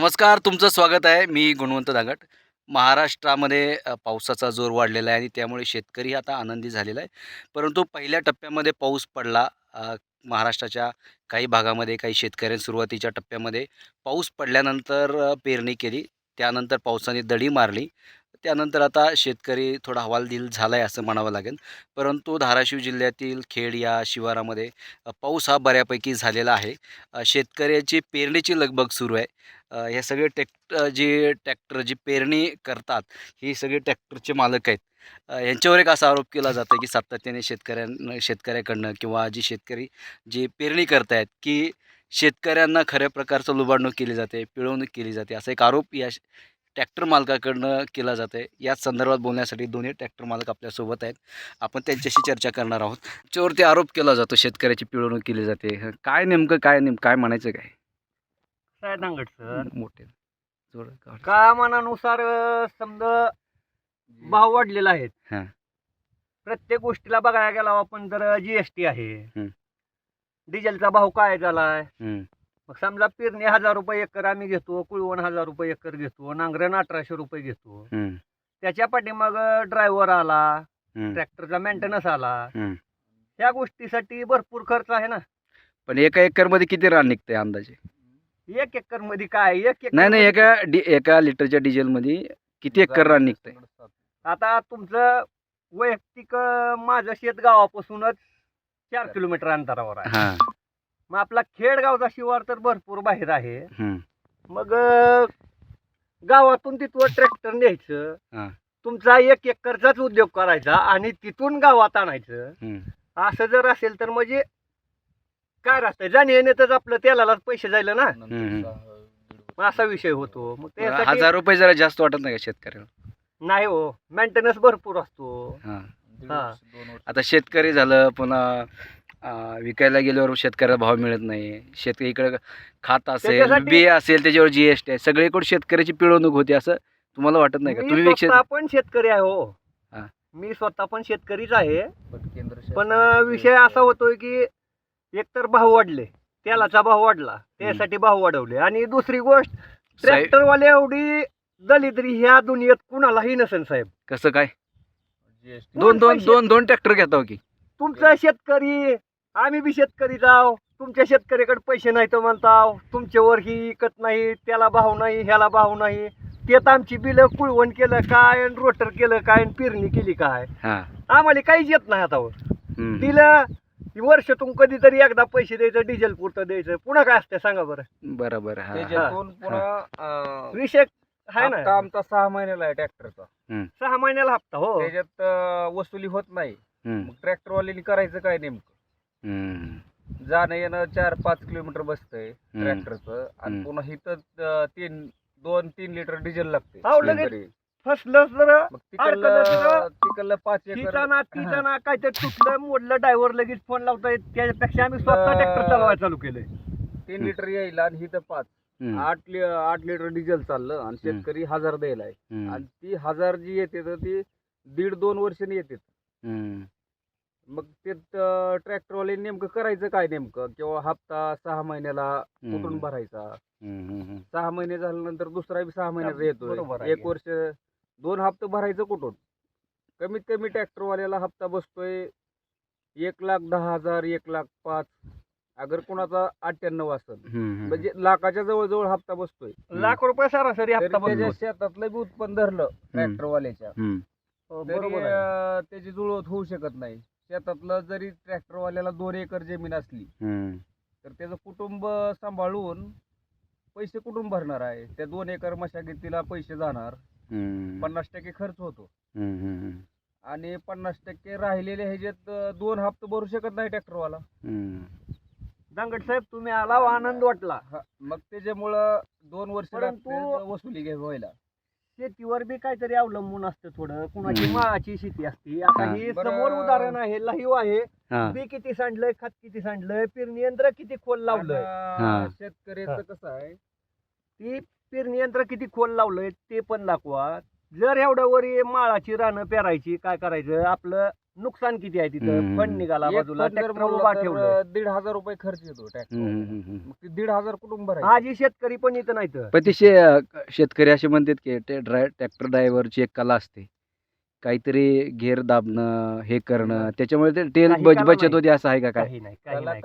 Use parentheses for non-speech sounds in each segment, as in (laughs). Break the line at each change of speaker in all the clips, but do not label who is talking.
नमस्कार तुमचं स्वागत आहे. मी गुणवंत दांगट महाराष्ट्रामध्ये पावसाचा जोर वाढलेला आहे आणि त्यामुळे शेतकरी आता आनंदी झालेला आहे. परंतु पहिल्या टप्प्यामध्ये पाऊस पडला. महाराष्ट्राच्या काही भागामध्ये काही शेतकऱ्यांनी सुरुवातीच्या टप्प्यामध्ये पाऊस पडल्यानंतर पेरणी केली. त्यानंतर पावसाने दडी मारली. त्यानंतर आता शेतकरी थोडा हवालदिल झाला आहे असं म्हणावं लागेल. परंतु धाराशिव जिल्ह्यातील खेड या शिवारामध्ये पाऊस हा बऱ्यापैकी झालेला आहे. शेतकऱ्याची पेरणीची लगबग सुरू आहे. हे सगळे टॅक्ट जे ट्रॅक्टर जी पेरणी करतात ही सगळे ट्रॅक्टरचे मालक आहेत. यांच्यावर एक असा आरोप केला जातो की सातत्याने शेतकऱ्यां शेतकऱ्याकडनं किंवा जी शेतकरी जी पेरणी करतायत की शेतकऱ्यांना खऱ्या प्रकारचं लुबाडणूक केली जाते पिळवणूक केली जाते असा एक आरोप या ट्रॅक्टर मालकाकडनं केला जातं आहे याच संदर्भात बोलण्यासाठी दोन्ही ट्रॅक्टर मालक आपल्यासोबत आहेत. आपण त्यांच्याशी चर्चा करणार आहोत. त्याच्यावरती आरोप केला जातो शेतकऱ्याची पिळवणूक केली जाते. काय नेमकं काय नेम काय म्हणायचं काय?
काय दांगट सर?
मोठे.
कामानानुसार अं, समजा भाव वाढलेला आहेत
हा.
प्रत्येक गोष्टीला बघायला गेला आपण तर जीएसटी आहे.
हम्म.
डिझेलचा भाव काय झालाय?
हम्म,
मग समजा पेरणी हजार रुपये एकर आम्ही घेतो कुळवण हजार रुपये एकर घेतो नांगरण अठराशे रुपये घेतो.
हम्म,
त्याच्या पाठीमाग ड्रायव्हर आला
हम्म,
ट्रॅक्टरचा मेंटेनन्स आला.
हम्म.
त्या गोष्टीसाठी भरपूर खर्च आहे ना.
पण एका एकरमध्ये किती रान निघतंय अंदाजे?
एक एकरमध्ये काय? एक एकर
नाही नाही
मध्ये-
एका डि एका लिटरच्या डिझेलमध्ये किती एकर रान निघतंय?
आता तुमचं वैयक्तिक अं, माझं शेत गावापासूनच चार. किलोमीटर अंतरावर आहे.
हां.
मग आपला खेडगावचा शिवार तर भरपूर बाहेर आहे.
हम्म,
मग अं, गावातून तिथवर ट्रॅक्टर
हा.
न्यायचं तुमचा एक एकरचाच उद्योग करायचा आणि तिथून गावात आणायचं.
हम्म.
असं जर असेल तर म्हणजे काय राहतंय? जाणे येण्यातच आपलं तेलालाच पैसे जायला ना. मग असा विषय होतो. मग त्यासाठी
हजार रुपये जरा जास्त वाटत नाही का शेतकऱ्याला?
नाही हो मेंटेनन्स भरपूर असतो.
हां.
हा.
आता शेतकरी झालं पुन्हा अं, विकायला गेल्यावर शेतकऱ्याला भाव मिळत नाही. शेतकरी इकडे खात असेल
त्याच्यासाठी-
बी असेल त्याच्यावर जीएसटी आहे. सगळीकडे शेतकऱ्याची पिळवणूक होती असं तुम्हाला वाटत नाही का? तुम्ही
स्वतः पण शेतकरी आहे हो.
हा.
मी स्वतः पण शेतकरीच आहे. पण अं, विषय असा होतोय की एकतर भाव वाढले तेलाचा भाव वाढला त्यासाठी भाव वाढवले. आणि दुसरी गोष्ट ट्रॅक्टरवाले एवढी दलिद्री ह्या दुनियेत कुणालाही नसेल साहेब.
कसं काय? दोन दोन दोन दोन ट्रॅक्टर घेता हो की.
तुमचा शेतकरी आम्ही बी शेतकरी जाव. तुमच्या शेतकऱ्याकडे पैसे नाही तर म्हणताव तुमच्यावर ही इकत नाही त्याला भाव नाही ह्याला भाव नाही. त्यात आमची बिलं कुळवण केलं काय आणि रोटर केलं काय आणि पेरणी केली काय?
हां.
आम्हाला काहीच येत नाही हातावर.
हम्म.
की वर्षातून कधीतरी एकदा पैसे द्यायचं डिझेल पुरतं द्यायचं. पुन्हा काय असतं सांगा बरं.
बरं बरं हां
त्याच्यातून पुन्हा
विषय आहे
हप्ता
ना
आमचा सहा महिन्याला आहे ट्रॅक्टरचा.
सहा महिन्याला हप्ता हो.
त्याच्यात अं, वसुली होत नाही.
हम्म.
मग ट्रॅक्टरवाल्यांनी करायचं काय नेमकं?
हम्म.
जाणं येणं चार पाच किलोमीटर बसतंय
हम्म.
ट्रॅक्टरचं. आणि
हम्म.
पुन्हा इथं अं, तीन दोन तीन लिटर डिझेल लागते
लगेच.
तरी.
फसलं तर
मग तिकडलं
अडकलं
तिकडलं पाच एकर
तिचा ना तिचा ना (laughs) काय तर तुटलं मोडलं ड्रायव्हर लगेच फोन लावता येत त्यापेक्षा आम्ही स्वतः ट्रॅक्टर चालवायला चालू केलंय
तीन लिटर यायला आणि इथं पाच
हम्म.
आठ लि- आठ लिटर डिझेल चाललं आणि शेतकरी हजार द्यायला आहे
हम्म.
आणि ती हजार जी येते तर ती दीड दोन वर्षांनी येते
हम्म.
मग ते ट्रॅक्टरवाले नेमकं करायचं काय नेमकं किंवा हप्ता सहा महिन्याला कुठून. भरायचा
हम्म. हम्म.
सहा महिने झाल्यानंतर दुसरा बी सहा महिन्याचा
बरोबर आहे.
एक वर्ष दोन हप्ते भरायचं कुठून कमीत कमी ट्रॅक्टरवाल्याला हप्ता बसतोय एक लाख दहा हजार एक लाख पाच अगर कोणाचा अठ्ठ्याण्णव असेल. म्हणजे लाखाच्या जवळजवळ हप्ता बसतोय
लाख रुपये सरासरी
तरी त्याच्या
बसतो
शेतातलं बी उत्पन्न धरलं ट्रॅक्टरवाल्याच्या.
हो,
तरी
बरोबर.
अं, त्याची जुळवत होऊ शकत नाही शेतातलं जरी ट्रॅक्टरवाल्याला दोन एकर जमीन असली
हम्म.
तर त्याचं कुटुंब सांभाळून पैसे कुठून भरणार आहे त्या दोन एकर मशागतीला पैसे जाणार. पन्नास टक्के खर्च होतो
हम्म. हम्म.
आणि पन्नास टक्के राहिलेले ह्याच्यात दोन हप्ते भरू शकत नाही ट्रॅक्टरवाला
हम्म.
दांगट साहेब तुम्ही आला आनंद वाटला
मग त्याच्यामुळं दोन वर्ष
परंतु-
वसुली घ्यावी व्हायला
शेतीवर बी काहीतरी अवलंबून असतं थोडं कुणाची. माळाची शेती असते आता
हा.
ही
बरं.
समोर उदाहरण आहे लाईव्ह आहे
हा.
बी किती सांडलंय खत किती सांडलंय पेरणी यंत्र किती खोल लावलंय
आणि,
हा.
शेतकऱ्याचं कसं आहे
ती पेरणी यंत्र किती खोल लावलंय ते पण दाखवा. जर एवढ्या वर हे माळाची रानं पेरायची काय करायचं? आपलं नुकसान किती आहे तिथं. फंड निघाला बाजूला ट्रॅक्टर उभा
तर,
ठेवलं
दीड हजार रुपये खर्च येतो ट्रॅक्टर दीड हजार कुठून भरायचं.
आजी शेतकरी पण इथं नाहीत.
पण ते शे शेतकरी असे म्हणतात की ते ड्राय ट्रॅक्टर ड्रायव्हरची एक कला असते. काहीतरी घेर दाबणं हे करणं त्याच्यामुळे ते तेल बचत
नाही.
होते असं आहे का काय?
नाही नाही.
नाही.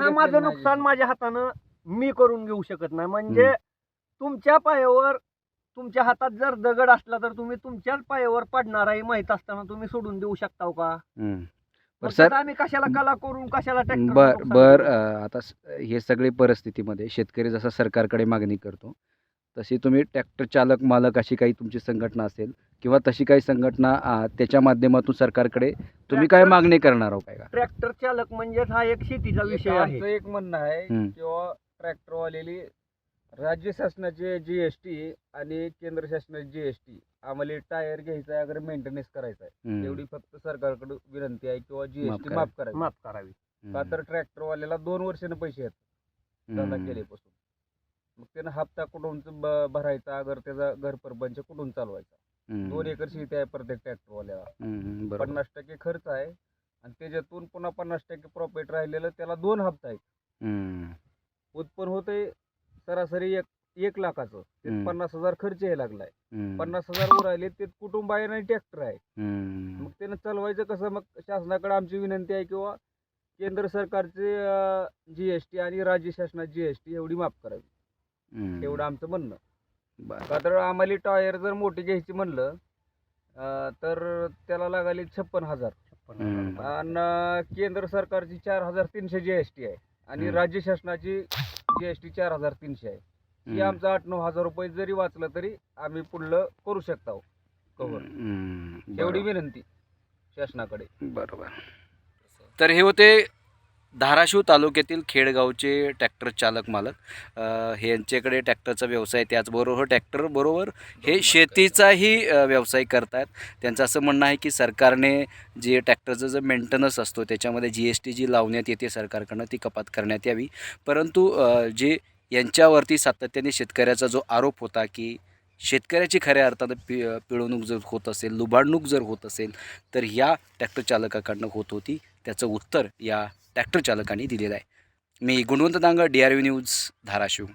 घेतलेलं
माझं
नाही.
नुकसान माझ्या हातानं मी करून घेऊ शकत नाही. म्हणजे तुमच्या पायावर तुमच्या हातात जर दगड असला तर तुम्ही तुमच्याच पायावर पडणार आहे माहीत असताना तुम्ही सोडून देऊ शकता का?
सर
आम्ही कशाला कला करून कशाला ट्रॅक्टर
बर बर आता हे सगळी परिस्थितीमध्ये शेतकरी जसा सरकारकडे मागणी करतो तशी तुम्ही ट्रॅक्टर चालक मालक अशी काही तुमची संघटना असेल किंवा तशी काही संघटना त्याच्या माध्यमातून सरकारकडे तुम्ही काय
ट्रॅक्टर-
मागणी करणार आहो काय? का
ट्रॅक्टर चालक म्हणजे हा एक शेतीचा विषय
आमचं
आहे
एक म्हणणं आहे. किंवा ट्रॅक्टरवालेली राज्य शासनाचे जी एस टी आणि केंद्र शासनाची जी एस टी आम्हाला टायर घ्यायचा आहे अगर मेंटेनन्स करायचा आहे
हम्म.
एवढी फक्त सरकारकडे विनंती आहे किंवा
माफ
जीएसटी
करा.
माफ करायची
माफ करावी.
का तर ट्रॅक्टरवाल्याला दोन वर्षानं पैसे येतात धंदा. केल्यापासून मग त्यानं हप्ता कुठून ब- भरायचा अगर त्याचा घर परपंच कुठून चालवायचा. दोन एकर शेती आहे प्रत्येक ट्रॅक्टरवाल्याला पन्नास टक्के खर्च आहे आणि त्याच्यातून पुन्हा पन्नास टक्के प्रॉफिट राहिलेलं त्याला दोन हप्ता आहेत. उत्पन्न होतंय सरासरी एक एक लाखाचं. पन्नास हजार खर्च यायला लागलाय. पन्नास हजार वर राहिले ते कुटुंब आहे आणि ट्रॅक्टर आहे. मग त्यानं चालवायचं कसं मग शासनाकडे आमची विनंती आहे किंवा केंद्र सरकारचे जीएसटी आणि राज्य शासनाची जीएसटी एवढी माफ करावी. एवढं आमचं म्हणणं. का तर आम्हाला टायर जर मोठी घ्यायची म्हणलं तर त्याला लागाले छप्पन हजार. आणि केंद्र सरकारची चार हजार तीनशे जीएसटी आहे आणि
हम्म.
राज्य शासनाची जीएसटी चार हजार तीनशे आहे ही
हम्म.
आमचं आठ नऊ हजार रुपये जरी वाचलं तरी आम्ही पुढलं करू शकतो कव्हर
हम्म.
एवढी
बरोबर.
विनंती शासनाकडे
बरोबर तर हे होते धाराशिव तालुक्यातील खेडगावचे ट्रॅक्टर चालक मालक हे यांच्याकडे ट्रॅक्टरचा व्यवसाय त्याचबरोबर ट्रॅक्टरबरोबर हे शेतीचाही व्यवसाय करतात त्यांचं असं म्हणणं आहे की सरकारने जे ट्रॅक्टरचं जो मेंटेनन्स असतो त्याच्यामध्ये जी एस टी जी लावण्यात येते सरकारकडनं ती कपात करण्यात यावी. परंतु जे यांच्यावरती सातत्याने शेतकऱ्याचा जो आरोप होता की शेतकऱ्याची खऱ्या अर्थानं पि पिळवणूक जर होत असेल लुबाडणूक जर होत असेल तर या ट्रॅक्टर चालकाकडनं होत होती. त्याचं उत्तर या ट्रॅक्टर चालकांनी दिलेलं आहे. मी Gunwant Dang D R V news Dharashiv.